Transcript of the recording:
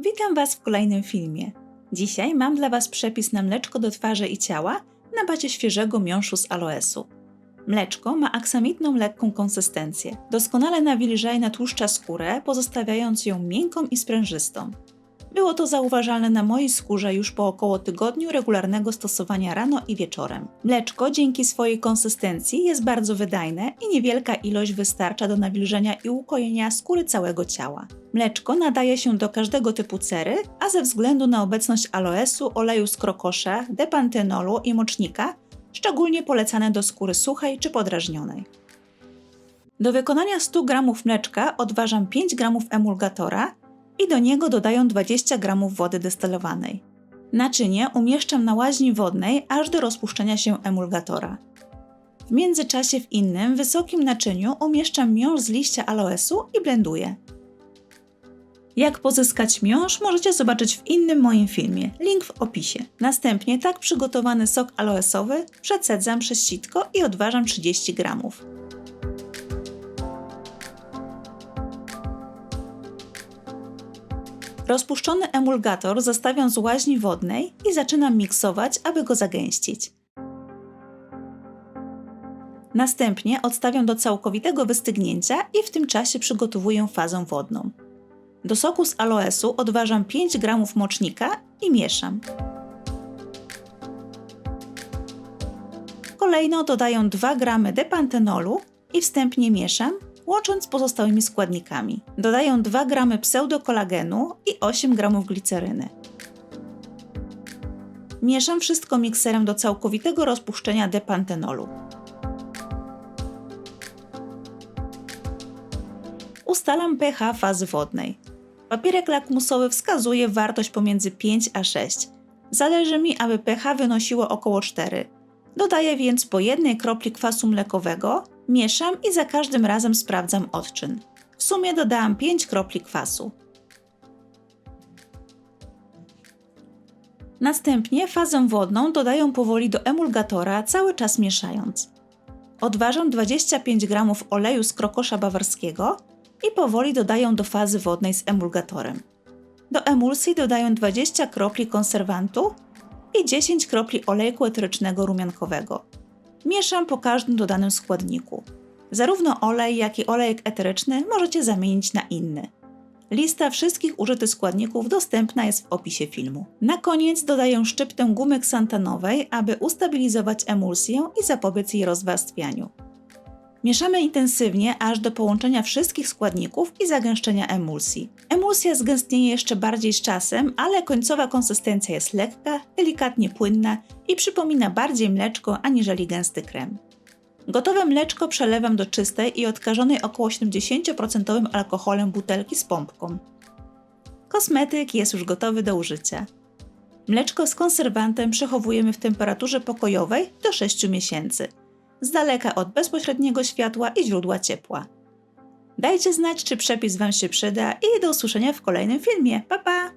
Witam Was w kolejnym filmie. Dzisiaj mam dla Was przepis na mleczko do twarzy i ciała na bazie świeżego miąższu z aloesu. Mleczko ma aksamitną, lekką konsystencję. Doskonale nawilża i natłuszcza skórę, pozostawiając ją miękką i sprężystą. Było to zauważalne na mojej skórze już po około tygodniu regularnego stosowania rano i wieczorem. Mleczko dzięki swojej konsystencji jest bardzo wydajne i niewielka ilość wystarcza do nawilżenia i ukojenia skóry całego ciała. Mleczko nadaje się do każdego typu cery, a ze względu na obecność aloesu, oleju z krokosza, depantenolu i mocznika, szczególnie polecane do skóry suchej czy podrażnionej. Do wykonania 100 g mleczka odważam 5 g emulgatora i do niego dodaję 20 g wody destylowanej. Naczynie umieszczam na łaźni wodnej aż do rozpuszczenia się emulgatora. W międzyczasie w innym, wysokim naczyniu umieszczam miąższ z liścia aloesu i blenduję. Jak pozyskać miąższ możecie zobaczyć w innym moim filmie, link w opisie. Następnie tak przygotowany sok aloesowy przecedzam przez sitko i odważam 30 gramów. Rozpuszczony emulgator zostawiam z łaźni wodnej i zaczynam miksować, aby go zagęścić. Następnie odstawiam do całkowitego wystygnięcia i w tym czasie przygotowuję fazę wodną. Do soku z aloesu odważam 5 g mocznika i mieszam. Kolejno dodaję 2 g depantenolu i wstępnie mieszam, łącząc z pozostałymi składnikami. Dodaję 2 g pseudokolagenu i 8 g gliceryny. Mieszam wszystko mikserem do całkowitego rozpuszczenia depantenolu. Ustalam pH fazy wodnej. Papierek lakmusowy wskazuje wartość pomiędzy 5 a 6. Zależy mi, aby pH wynosiło około 4. Dodaję więc po jednej kropli kwasu mlekowego, mieszam i za każdym razem sprawdzam odczyn. W sumie dodałam 5 kropli kwasu. Następnie fazę wodną dodaję powoli do emulgatora, cały czas mieszając. Odważam 25 g oleju z krokosza bawarskiego i powoli dodaję do fazy wodnej z emulgatorem. Do emulsji dodaję 20 kropli konserwantu i 10 kropli olejku eterycznego rumiankowego. Mieszam po każdym dodanym składniku. Zarówno olej, jak i olejek eteryczny możecie zamienić na inny. Lista wszystkich użytych składników dostępna jest w opisie filmu. Na koniec dodaję szczyptę gumy ksantanowej, aby ustabilizować emulsję i zapobiec jej rozwarstwianiu. Mieszamy intensywnie aż do połączenia wszystkich składników i zagęszczenia emulsji. Emulsja zgęstnieje jeszcze bardziej z czasem, ale końcowa konsystencja jest lekka, delikatnie płynna i przypomina bardziej mleczko aniżeli gęsty krem. Gotowe mleczko przelewam do czystej i odkażonej około 70% alkoholem butelki z pompką. Kosmetyk jest już gotowy do użycia. Mleczko z konserwantem przechowujemy w temperaturze pokojowej do 6 miesięcy z daleka od bezpośredniego światła i źródła ciepła. Dajcie znać, czy przepis Wam się przyda i do usłyszenia w kolejnym filmie. Pa pa!